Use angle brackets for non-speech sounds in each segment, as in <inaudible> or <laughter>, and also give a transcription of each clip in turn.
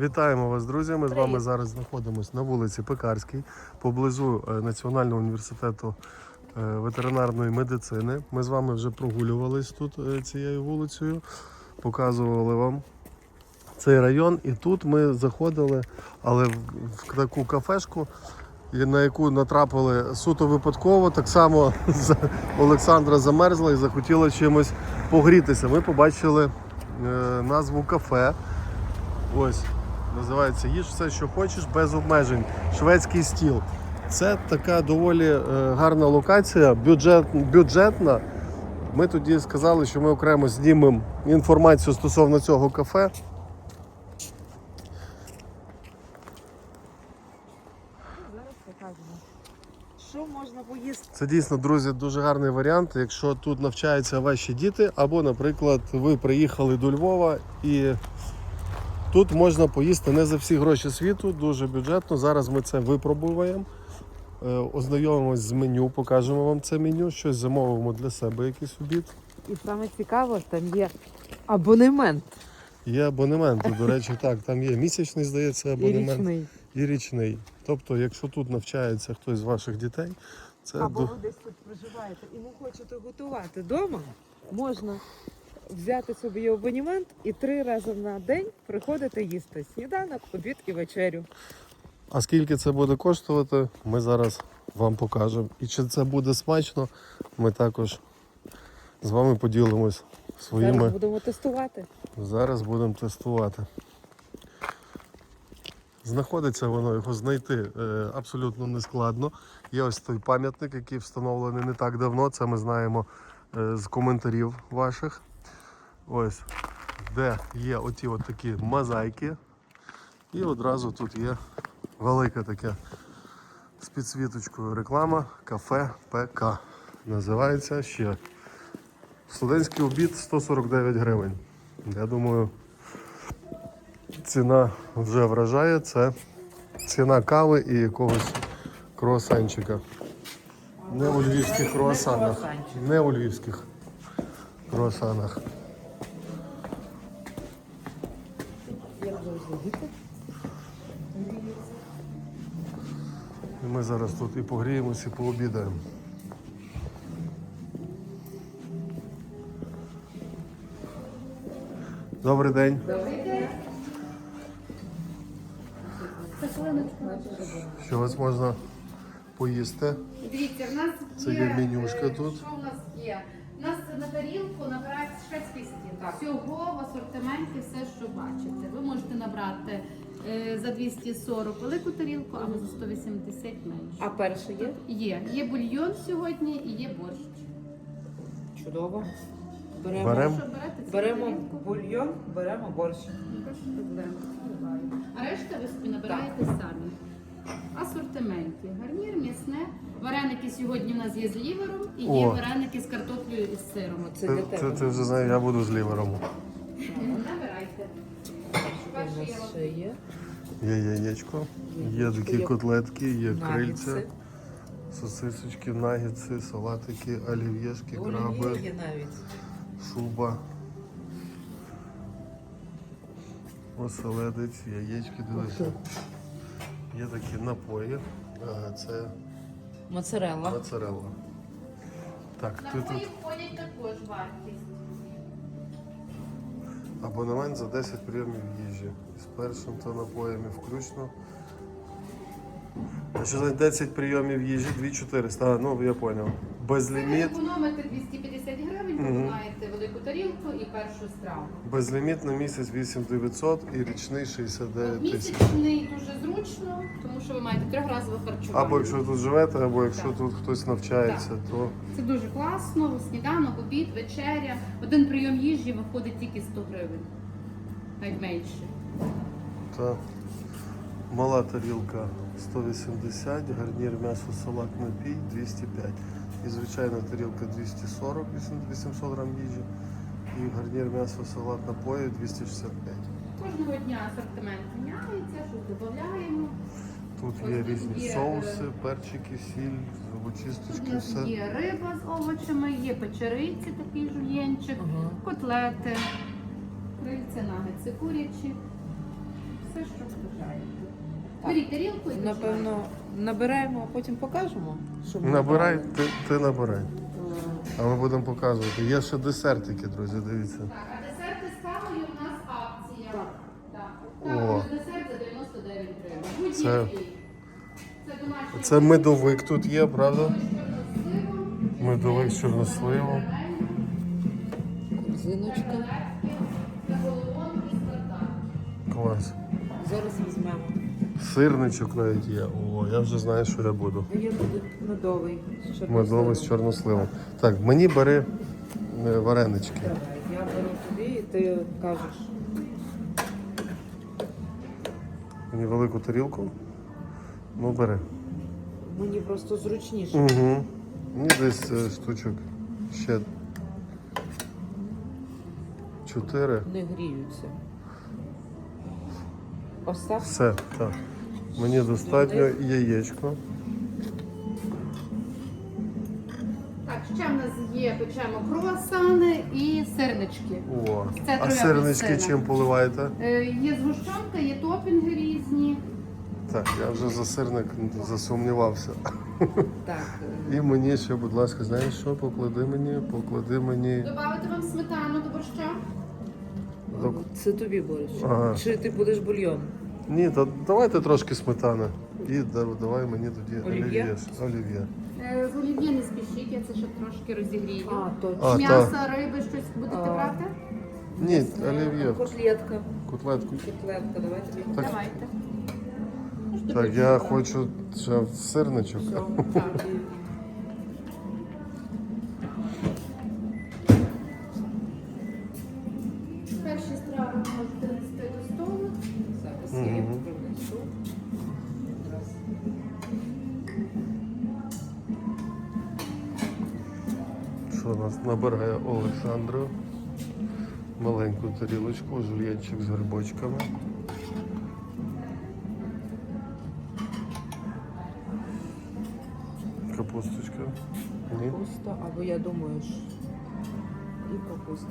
Вітаємо вас, друзі. Ми з вами зараз знаходимося на вулиці Пекарській, поблизу е, Національного університету е, ветеринарної медицини. Ми з вами вже прогулювались тут е, цією вулицею, показували вам цей район. І тут ми заходили, але в, таку кафешку, на яку натрапили суто випадково. Так само Олександра замерзла і захотіла чимось погрітися. Ми побачили назву кафе. Ось, називається Їж все, що хочеш, без обмежень. Шведський стіл. Це така доволі е, гарна локація, бюджет, бюджетна. Ми тоді сказали, що ми окремо знімемо інформацію стосовно цього кафе. Зараз покажемо. Що можна поїсти? Це дійсно, друзі, дуже гарний варіант. Якщо тут навчаються ваші діти, або, наприклад, ви приїхали до Львова і тут можна поїсти не за всі гроші світу, дуже бюджетно. Зараз ми це випробуємо. Е, Ознайомимось з меню, покажемо вам це меню, щось замовимо для себе, якийсь обід. І саме цікаво, там є абонемент Є абонементи, до речі, так, там є місячний, здається, і абонемент річний. і річний. Тобто, якщо тут навчається хтось з ваших дітей, це Або до- ви десь тут проживаєте і не хочете готувати вдома, можна взяти собі абонемент і три рази на день приходити їсти сніданок, обід і вечерю. А скільки це буде коштувати, ми зараз вам покажемо. І чи це буде смачно, ми також з вами поділимось своїми. Зараз будемо тестувати. Зараз будемо тестувати. Знаходиться воно, його знайти е, абсолютно не складно. Є ось той пам'ятник, який встановлений не так давно. Це ми знаємо е, з коментарів ваших. Ось, де є оті от такі мозаїки. І одразу тут є велика така з підсвіточкою реклама кафе ПК. Називається ще Студентський обід 149 гривень. Я думаю, ціна вже вражає. Це ціна кави і якогось круасанчика. Не у львівських круасанах. Не у львівських круасанах. Як завжди, діти. І ми зараз тут і погріємося, і пообідаємо. Добрий день. Що вас можна поїсти? Дивіться, в нас Це є, є менюшка е, тут. Що в нас є? У нас на тарілку набирається шведський стіл. Всього в асортименті все, що бачите. Ви можете набрати за 240 велику тарілку, або за 180 менше. А перше є? Є. Є бульйон сьогодні і є борщ. Чудово. Беремо, Берем. Що берете цю беремо тарілку? бульйон, беремо борщ. Проблем. А решта ви собі набираєте самі. Асортименті. Гарнір, м'ясне. Вареники сьогодні в нас є з лівером і є О. вареники з картоплею і з сиром. Це Ти, для тебе. ти вже знаєш, я буду з лівером. Набирайте. У нас ще є? Є яєчко, є такі котлетки, є крильця, сосисочки, нагетси, салатики, олів'єшки, Олів'є краби, є навіть. шуба. Оселедець, яєчки, дивися. Є такі напої. Ага, це Моцарелла. моцарелла. Так, ти Напої тут входять також вартість. Абонемент за 10 прийомів їжі. З першим та напоями включно. А що за 10 прийомів їжі? 2400. А, ну я зрозумів. Безліміт. економите 250 гривень, ви маєте велику тарілку і першу страву. Безліміт на місяць 8900 і річний 69 тисяч. Місячний дуже зручно, тому що ви маєте трьохразове харчування. Або якщо ви тут живете, або якщо Так. тут хтось навчається, то Це дуже класно, сніданок, обід, вечеря. Один прийом їжі виходить тільки 100 гривень. Навіть менше. та мала тарілка 180, гарнір м'ясо, салат, напій 205. І звичайна тарілка 240, 800 грам їжі. І гарнір м'ясо, салат, напої 265. Кожного дня асортимент міняється, щось додаємо. Тут Ось є тут різні є, соуси, е, перчики, сіль, Тут зубочисточки, нас все. є риба з овочами, є печериці, такий жульєнчик, Ага. котлети, крильця, нагетси курячі. Все, Беріть тарілку і Напевно, набираємо, а потім покажемо. Що ми Набирай, набрали. ти, ти набирай. А ми будемо показувати. Є ще десертики, друзі, дивіться. Так, а десерти з кавою у нас акція. Так. О. Плюс десерт за 99 гривень. Це- Будь-який. Це домашній Це медовик тут є, правда? чорносливом, Медовик з чорносливом. Сирничок навіть є. О, я вже знаю, що я буду. Я буду медовий. з чорносливом. Медовий з чорносливом. Так, мені бери е, варенички. Давай, я беру тобі і ти кажеш. Мені велику тарілку. Ну, бери. Мені просто зручніше. Угу. Мені десь е, штучок ще чотири. Не гріються. Ось так? Все, так. Мені достатньо яєчко. Так, ще в нас є печемо круасани і сирнички. О, Це а троє сирнички апельсина. чим поливаєте? Е, Є згущенка, є топінги різні. Так, я вже за сирник засумнівався. Так. І мені ще, будь ласка, знаєш що? Поклади мені, поклади мені. Добавити вам сметану до борща. Док- Це тобі борщ. Ага. Чи ти будеш бульйон? Ні, та давайте трошки сметани. І давай мені тоді Олів'є? олів'є. Олів'є. Е, З олів'є не спішіть, я це ще трошки розігрію. А, точно. А, М'ясо, та. риби, щось будете А. брати? Ні, олів'є. Котлетка. Котлетку. Котлетка, давай тобі. Так. Давайте. Так, я хочу ще сирничок. Так. Що нас набирає Олександру. Маленьку тарілочку, жульєнчик з грибочками. Капусточка. Капуста, або я думаю, що і капуста.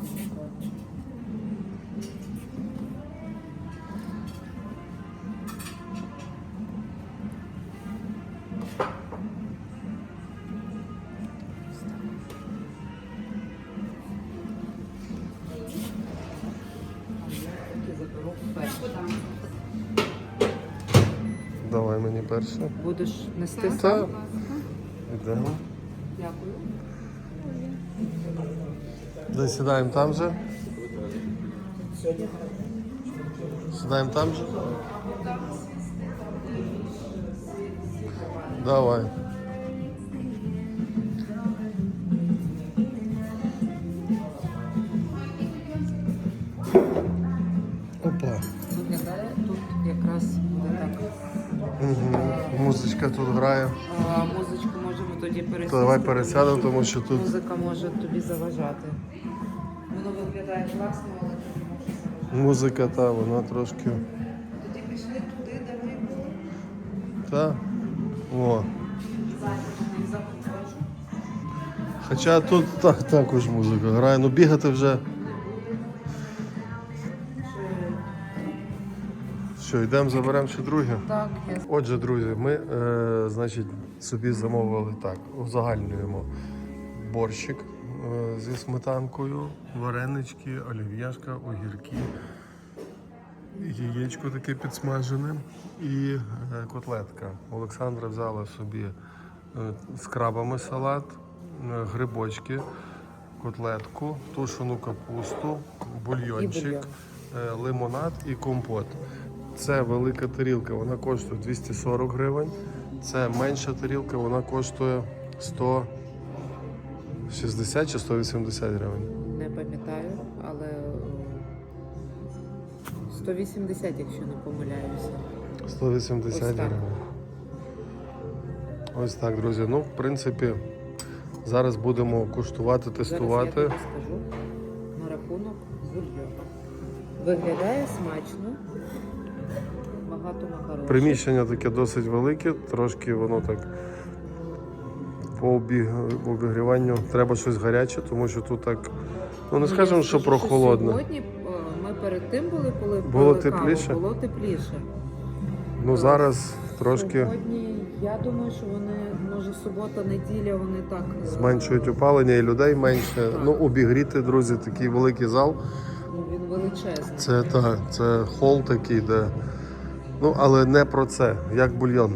Перше. Давай мені перше. Будеш нести Так. сам? Так. Ідемо. Дякую. Де сідаємо там же? Сідаємо там же? Давай. Грає. А музичку можемо тоді пересісти. То давай пересядемо, тому що тут Музика може тобі заважати. Воно виглядає класно, але тобі може заважати. музика та вона трошки. Тоді пішли туди, де ми були. Та. О. Хоча тут та, також музика грає, ну бігати вже. Що, йдемо, заберемо ще друге? Так, я Отже, друзі, ми е, значить, собі замовили так, узагальнюємо борщик е, зі сметанкою, варенички, олів'яшка, огірки, яєчко таке підсмажене і е, котлетка. Олександра взяла собі е, з крабами салат, е, грибочки, котлетку, тушену капусту, бульйончик, І бульйон. е, лимонад і компот. Це велика тарілка, вона коштує 240 гривень. Це менша тарілка, вона коштує 160 чи 180 гривень. не пам'ятаю, але е, 180, якщо не помиляюся. 180 Ось так. гривень. Ось так, друзі. Ну, в принципі, зараз будемо куштувати, Зараз я тестувати. тобі скажу на рахунок бульйону. Виглядає смачно. Багато макаронів. Приміщення таке досить велике, трошки воно так по обігріванню треба щось гаряче, тому що тут так. Ну не скажемо, що прохолодно. Сьогодні е, ми перед тим були, коли Було пили каву, тепліше? було тепліше. Ну зараз трошки Сьогодні, я думаю, що вони, може, субота, неділя, вони так е, зменшують опалення і людей менше. Ну, обігріти, друзі, такий великий зал. ну, він величезний. Це та це хол такий, де. Ну, але не про це, як бульйон.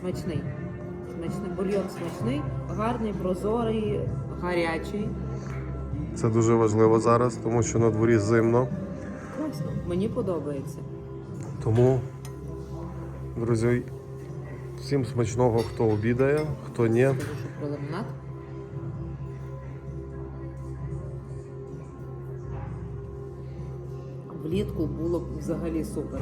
Смачний. Смачний бульйон смачний, гарний, прозорий, гарячий. Це дуже важливо зараз, тому що на дворі зимно. Класно. Мені подобається. Тому, друзі, всім смачного, хто обідає, хто ні. Про лимонад. Влітку було б взагалі супер.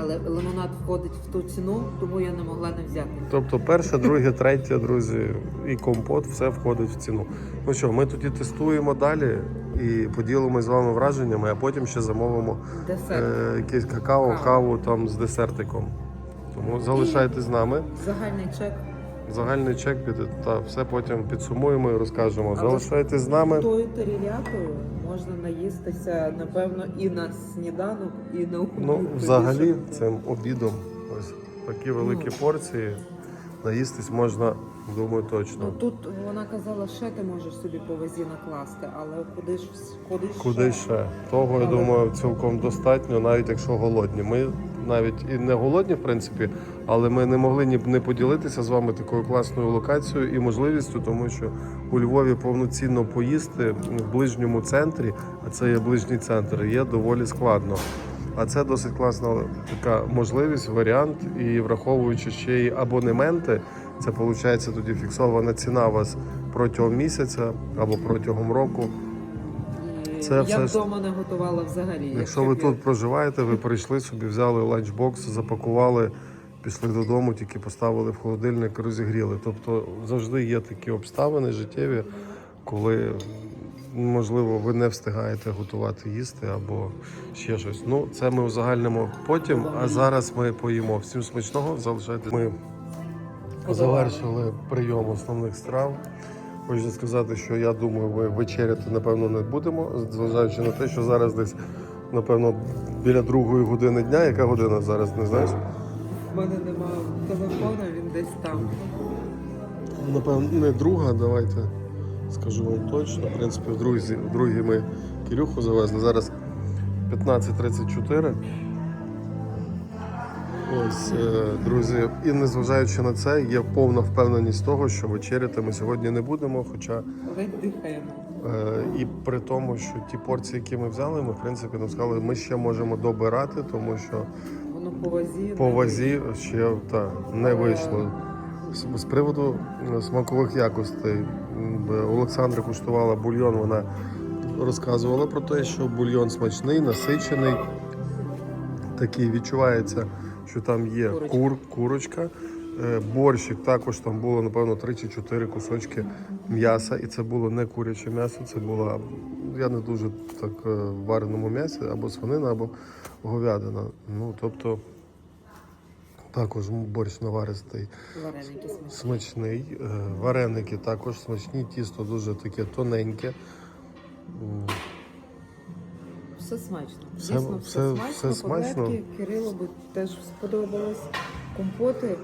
Але лимонад входить в ту ціну, тому я не могла не взяти. Тобто перше, друге, третє, друзі, і компот, все входить в ціну. Ну що, ми тоді тестуємо далі і поділимося з вами враженнями, а потім ще замовимо Десерт. е, якесь какао, Каву. каву там з десертиком. Тому залишайтесь з нами. Загальний чек. Загальний чек піде та все потім підсумуємо і розкажемо. Залишайтесь з нами. Тою терілякою можна наїстися, напевно, і на сніданок, і на обід. Ну, взагалі, цим обідом ось такі великі Ну. порції. Наїстись можна, думаю, точно. Ну тут вона казала, ще ти можеш собі по вазі накласти, але куди ж куди ж Куди ще? Того, я думаю, цілком достатньо, навіть якщо голодні. Ми навіть і не голодні, в принципі, але ми не могли ні не поділитися з вами такою класною локацією і можливістю, тому що у Львові повноцінно поїсти в ближньому центрі, а це є ближній центр, є доволі складно. А це досить класна така можливість, варіант, і враховуючи ще й абонементи, це виходить тоді фіксована ціна у вас протягом місяця або протягом року. Це я все вдома не готувала взагалі. Якщо ви б тут проживаєте, ви прийшли собі, взяли ланчбокс, запакували, пішли додому, тільки поставили в холодильник, розігріли. Тобто завжди є такі обставини життєві, коли можливо ви не встигаєте готувати їсти або ще щось. Ну, це ми узагальнимо потім, а зараз ми поїмо. Всім смачного, залишайтесь. Ми завершили прийом основних страв. Хочу сказати, що я думаю, ми вечеряти напевно не будемо, зважаючи на те, що зараз десь, напевно, біля другої години дня. Яка година зараз, не знаєш? в мене немає телефона, він десь там. Напевно, не друга, давайте скажу вам точно. В принципі, в другій, в другій ми Кирюху завезли. Зараз 15.34. Ось, е, друзі, і незважаючи на це, є повна впевненість того, що вечеряти ми сьогодні не будемо. Хоча Ледь дихаємо. Е, І при тому, що ті порції, які ми взяли, ми в принципі нам сказали, ми ще можемо добирати, тому що Воно по вазі. по вазі ще та не вийшло. З, приводу е, смакових якостей Олександра куштувала бульйон. Вона розказувала про те, що бульйон смачний, насичений. Такий відчувається, що там є Курочка. кур, курочка. Е, Борщик також там було, напевно, 3 чи 4 кусочки м'яса. І це було не куряче м'ясо, це було, я не дуже так е, в вареному м'ясі, або свинина, або говядина. Ну, тобто, також борщ наваристий, Вареники смачні. смачний. Е, Вареники також смачні, тісто дуже таке тоненьке. Все смачно. Все- Дійсно, все, все- смачно. все смачно. Котлетки Кирилу би теж сподобалось. Компоти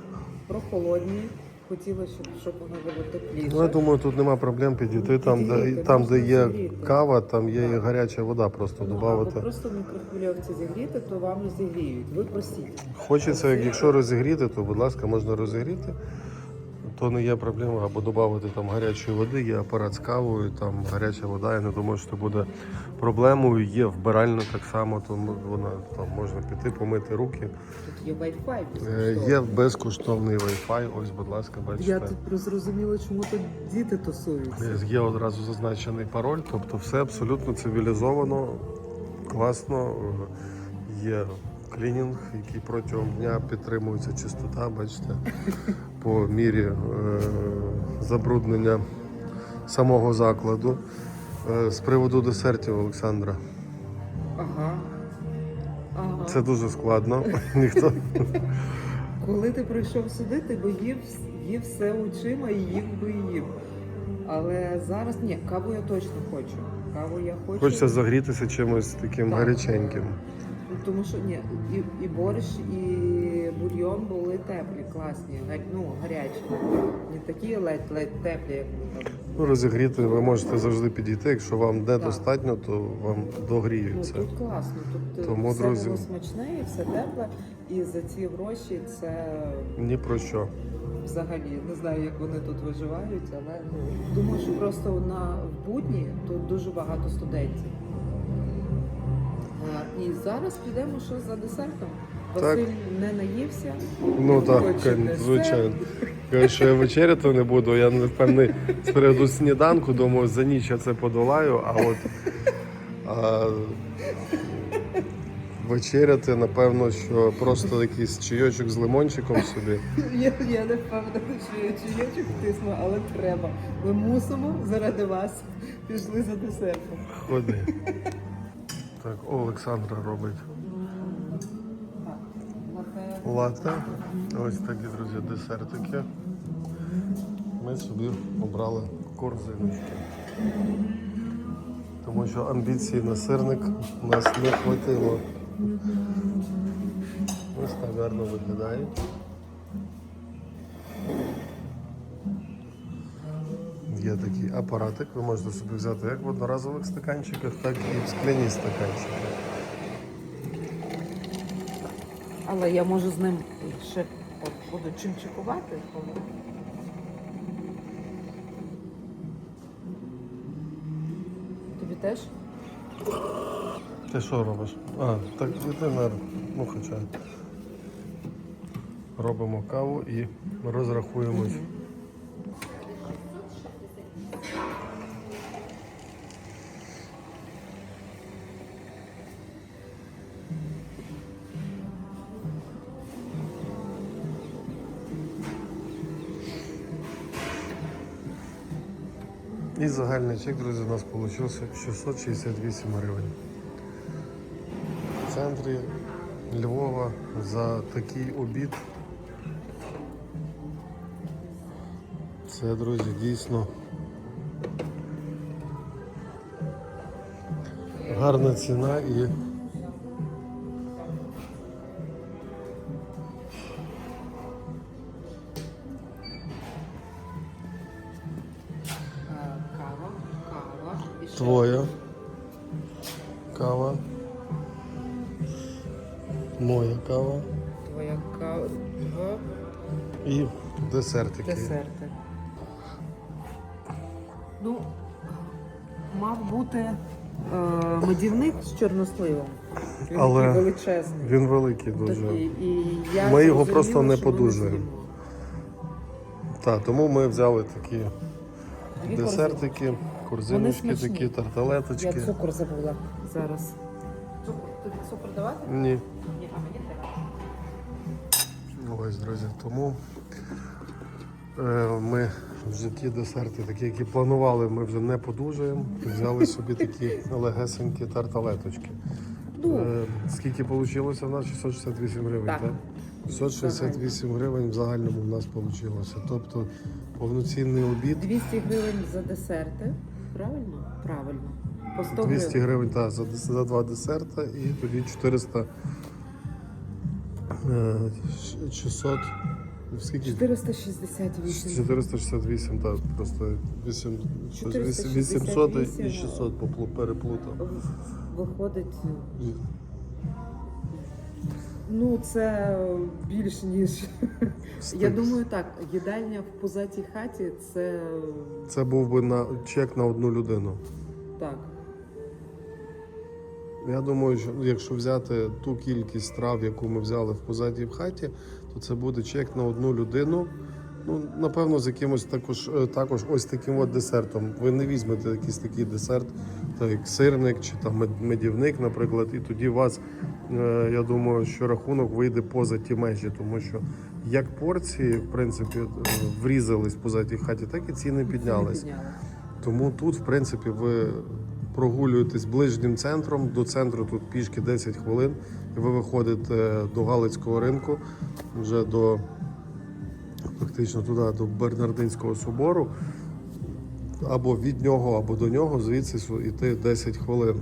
прохолодні. Хотіла, щоб, щоб воно було тепліше. Ну, я думаю, тут нема проблем підійти. Там, де, там, де є зігріти. кава, там є і гаряча вода, просто Ну, або додати. просто в мікрохвильовці зігріти, то вам зігріють. Ви просіть. Хочеться, якщо розігріти, то будь ласка, можна розігріти. То не є проблема, або додати там гарячої води, є апарат з кавою, там гаряча вода. Я не думаю, що це буде проблемою. Є вбиральня так само, то вона там можна піти, помити руки. Тут є Wi-Fi. Е, безкоштовний. Є безкоштовний Wi-Fi. Ось, будь ласка, бачите. Я тут зрозуміла, чому тут діти тусуються. Є одразу зазначений пароль, тобто все абсолютно цивілізовано, класно. Е, Є клінінг, який протягом дня підтримується чистота, бачите, по мірі е, забруднення самого закладу. Е, з приводу десертів Олександра. Ага. Ага. Це дуже складно. <laughs> Ніхто Коли ти прийшов сюди, ти би їв, їв все очима і їв би їв. Але зараз ні, каву я точно хочу. Каву я хочу. хочеться загрітися чимось таким Так. гаряченьким. Тому що ні, і, і борщ, і бульйон були теплі, класні, ну, гарячі. Не такі ледь-ледь теплі, як ми там. Ну, розігріти ви можете завжди підійти. Якщо вам недостатньо, то вам Ну, догріються. тут класно, тут е, Тому, все друзі- було смачне і все тепле. І за ці гроші це Ні про що. взагалі не знаю, як вони тут виживають, але ну, думаю, що просто на в будні тут дуже багато студентів. Е, І зараз підемо що за десертом. Так. Не наївся. Ну так, звичайно. Каже, що я вечеряти не буду. Я не впевнений з приводу сніданку, думаю, за ніч я це подолаю, а от а, вечеряти, напевно, що просто якийсь чайочок з лимончиком собі. Я, я не впевнена, що я чайочок тисну, але треба. Ми мусимо заради вас пішли за десертом. Ходи. Так, Олександра робить лате. Ось такі, друзі, десертики. Ми собі обрали корзиночки. Тому що амбіції на сирник нас не хватило. Ось так гарно виглядає. Є такий апаратик, ви можете собі взяти як в одноразових стаканчиках, так і в скляні стаканчики. Але я можу з ним ще буду чимчикувати. Тобі теж? Ти що робиш? А, так іди на ну хоча. Робимо каву і розрахуємось. І загальний чек, друзі, у нас вийшло 668 гривень. В центрі Львова за такий обід. Це, друзі, дійсно гарна ціна і Твоя кава. Моя кава Твоя кава. і десертики. Десерти. Ну, мав бути е, медівник з чорносливом. Він Але такий величезний. Він великий дуже. Такий, і я Ми його зрозуміла, просто не що ми з'їмо. Так, тому ми взяли такі Дві десертики, корзиночки, смачні. такі Я тарталеточки. цукор забула зараз. Цукор, тобі цукор давати? Ні. Ні, а мені треба. Ось, друзі, тому е, ми в житті десерти, такі, які планували, ми вже не подужаємо. Взяли собі такі легесенькі тарталеточки. Ну, Е, скільки вийшло в нас? 668 гривень, так? Так. 668 гривень в загальному в нас вийшло. Тобто повноцінний обід. 200 гривень за десерти. Правильно? Правильно. По 100 200 гривень. гривень так, за, за два десерта і тоді 400 е, 600 скільки? 468. 468, так, просто 8, 800 і 468, 600 поплу- переплутав. Виходить, ну це більш ніж. Я думаю, так, їдальня в пузатій хаті це Це був би на чек на одну людину. так. Я думаю, що якщо взяти ту кількість трав, яку ми взяли в позаді в хаті, то це буде чек на одну людину. Ну, напевно, з якимось також, е, також ось таким от десертом. Ви не візьмете якийсь такий десерт, так як сирник чи там медівник, наприклад, і тоді у вас, е, я думаю, що рахунок вийде поза ті межі, тому що як порції, в принципі, е, врізались в позатій хаті, так і ціни піднялись. Тому тут, в принципі, ви прогулюєтесь ближнім центром. До центру тут пішки 10 хвилин, і ви виходите до Галицького ринку, вже до фактично туди, до Бернардинського собору. Або від нього, або до нього, звідси йти 10 хвилин.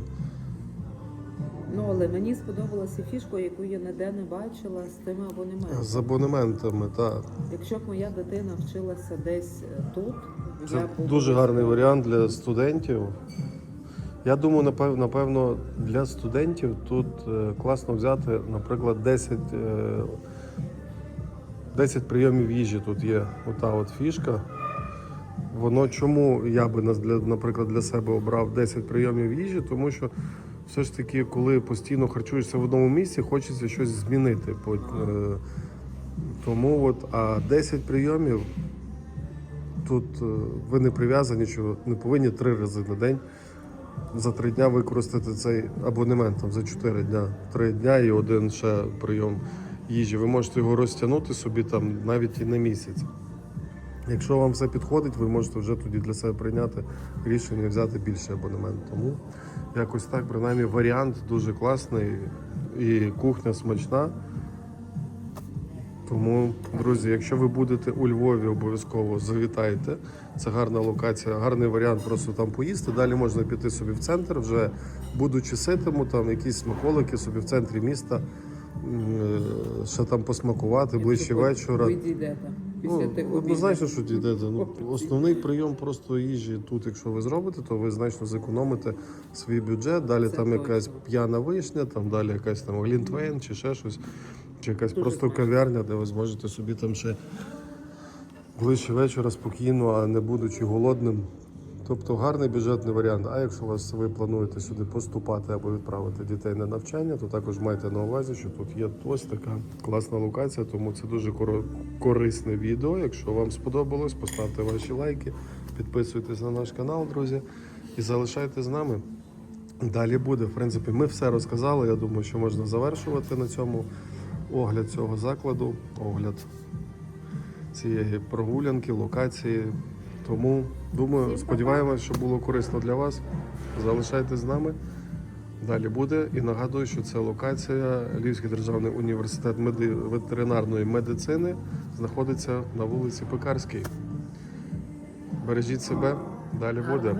Ну але мені сподобалася фішка, яку я ніде не бачила з тими абонементами. З абонементами, так. Якщо б моя дитина вчилася десь е, тут, Це я б дуже гарний варіант для студентів. Я думаю, напев- напевно, для студентів тут е, класно взяти, наприклад, 10, е, 10 прийомів їжі. Тут є ота от фішка. Воно чому я би наприклад, для себе обрав 10 прийомів їжі, тому що все ж таки, коли постійно харчуєшся в одному місці, хочеться щось змінити. Е, Тому от, а 10 прийомів тут е, ви не прив'язані, що не повинні три рази на день за три дня використати цей абонемент там, за чотири дня. Три дня і один ще прийом їжі. Ви можете його розтягнути собі там навіть і на місяць. Якщо вам все підходить, ви можете вже тоді для себе прийняти рішення взяти більший абонемент. Тому якось так, принаймні, варіант дуже класний і кухня смачна. Тому, друзі, якщо ви будете у Львові, обов'язково завітайте. Це гарна локація, гарний варіант просто там поїсти. Далі можна піти собі в центр, вже будучи ситому, там якісь смаколики собі в центрі міста, ще там посмакувати ближче вечора. Ви дійдете Ну, однозначно, що дійдете. Ну, основний прийом просто їжі тут, якщо ви зробите, то ви значно зекономите свій бюджет. Далі там якась п'яна вишня, там далі якась там глінтвейн чи ще щось, чи якась Дуже просто кав'ярня, де ви зможете собі там ще ближче вечора спокійно, а не будучи голодним. Тобто гарний бюджетний варіант. А якщо вас ви плануєте сюди поступати або відправити дітей на навчання, то також майте на увазі, що тут є ось така класна локація, тому це дуже корисне відео. Якщо вам сподобалось, поставте ваші лайки, підписуйтесь на наш канал, друзі, і залишайтесь з нами. Далі буде. В принципі, ми все розказали. Я думаю, що можна завершувати на цьому огляд цього закладу, огляд цієї прогулянки, локації. Тому думаю, сподіваємось, що було корисно для вас. Залишайтесь з нами. Далі буде. І нагадую, що це локація Львівський державний університет меди... ветеринарної медицини знаходиться на вулиці Пекарській. Бережіть себе, далі буде.